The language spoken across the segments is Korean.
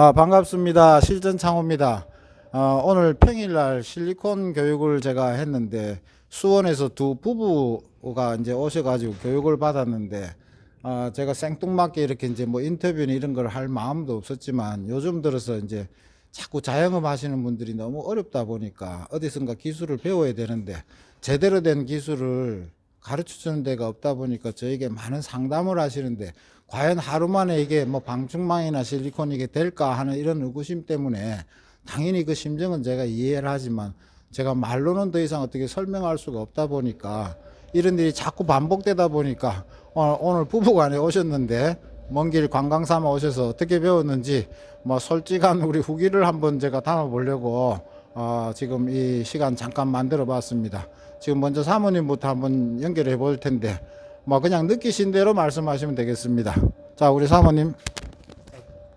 아, 반갑습니다. 실전 창호입니다. 어, 오늘 평일날 실리콘 교육을 제가 했는데 수원에서 두 부부가 이제 오셔가지고 교육을 받았는데 아, 제가 생뚱맞게 이렇게 이제 뭐 인터뷰나 이런 걸 할 마음도 없었지만 요즘 들어서 이제 자꾸 자영업 하시는 분들이 너무 어렵다 보니까 어디선가 기술을 배워야 되는데 제대로 된 기술을 가르쳐 주는 데가 없다 보니까 저에게 많은 상담을 하시는데 과연 하루 만에 이게 뭐 방충망이나 실리콘 이게 될까 하는 이런 의구심 때문에 당연히 그 심정은 제가 이해를 하지만 제가 말로는 더 이상 어떻게 설명할 수가 없다 보니까 이런 일이 자꾸 반복되다 보니까 오늘, 오늘 부부간에 오셨는데 먼 길 관광 삼아 오셔서 어떻게 배웠는지 뭐 솔직한 우리 후기를 한번 제가 담아 보려고 어, 지금 이 시간 잠깐 만들어 봤습니다. 지금 먼저 사모님부터 한번 연결해 볼 텐데 뭐 그냥 느끼신 대로 말씀하시면 되겠습니다. 자, 우리 사모님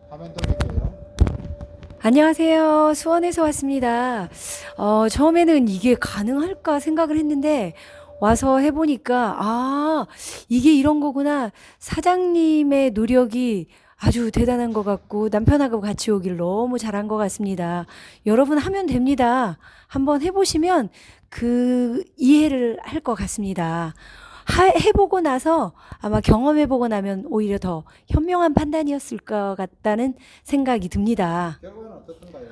화면 돌릴게요. 안녕하세요. 수원에서 왔습니다. 어, 처음에는 이게 가능할까 생각을 했는데 와서 해보니까 아, 이게 이런 거구나. 사장님의 노력이 아주 대단한 것 같고 남편하고 같이 오길 너무 잘한 것 같습니다. 여러분 하면 됩니다. 한번 해보시면 그 이해를 할 것 같습니다. 하, 해보고 나서 아마 경험해보고 나면 오히려 더 현명한 판단이었을 것 같다는 생각이 듭니다. 결과는 어떻던가요?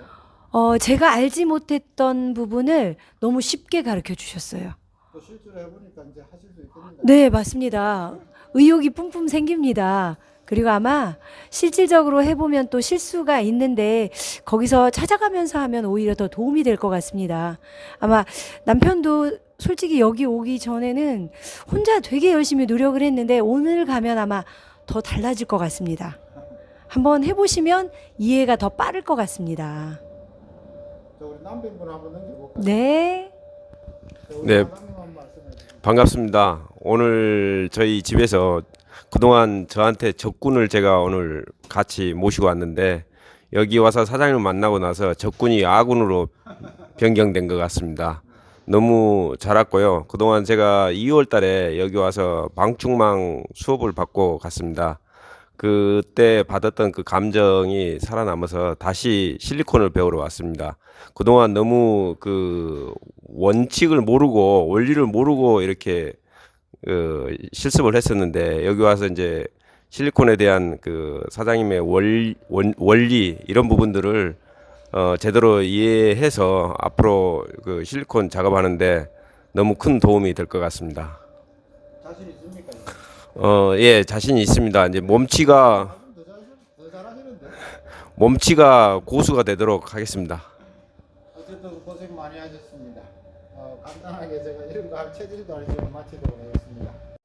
어, 제가 알지 못했던 부분을 너무 쉽게 가르쳐 주셨어요. 또 실제로 해보니까 이제 하실 수 있겠는데. 네, 맞습니다. 의욕이 뿜뿜 생깁니다. 그리고 아마 실질적으로 해보면 또 실수가 있는데 거기서 찾아가면서 하면 오히려 더 도움이 될 것 같습니다. 아마 남편도 솔직히 여기 오기 전에는 혼자 되게 열심히 노력을 했는데 오늘 가면 아마 더 달라질 것 같습니다. 한번 해보시면 이해가 더 빠를 것 같습니다. 자, 우리 남편분 한번 넘겨볼까요? 네. 네. 반갑습니다. 오늘 저희 집에서 그동안 저한테 적군을 제가 오늘 같이 모시고 왔는데 여기 와서 사장님을 만나고 나서 적군이 아군으로 변경된 것 같습니다. 너무 잘 왔고요. 그동안 제가 2월 달에 여기 와서 방충망 수업을 받고 갔습니다. 그때 받았던 그 감정이 살아남아서 다시 실리콘을 배우러 왔습니다. 그동안 너무 그 원칙을 모르고 원리를 모르고 이렇게 그 실습을 했었는데 여기 와서 이제 실리콘에 대한 그 사장님의 월, 원, 원리 이런 부분들을 어, 제대로 이해해서 앞으로 그 실리콘 작업하는데 너무 큰 도움이 될 것 같습니다. 자신 있습니까? 어, 예, 자신이 있습니다. 이제 몸치가. 몸치가 고수가 되도록 하겠습니다. 어쨌든 고생 많이 하셨습니다. 어, 간단하게 제가 이런 거 할 체질도 아니지만 마치도록 하겠습니다.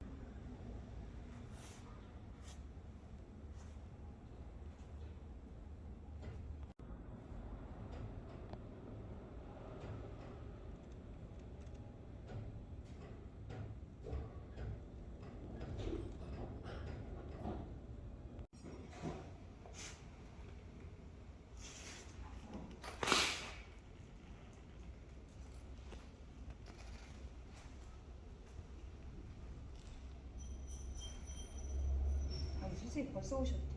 선생님 벌써 오셨다.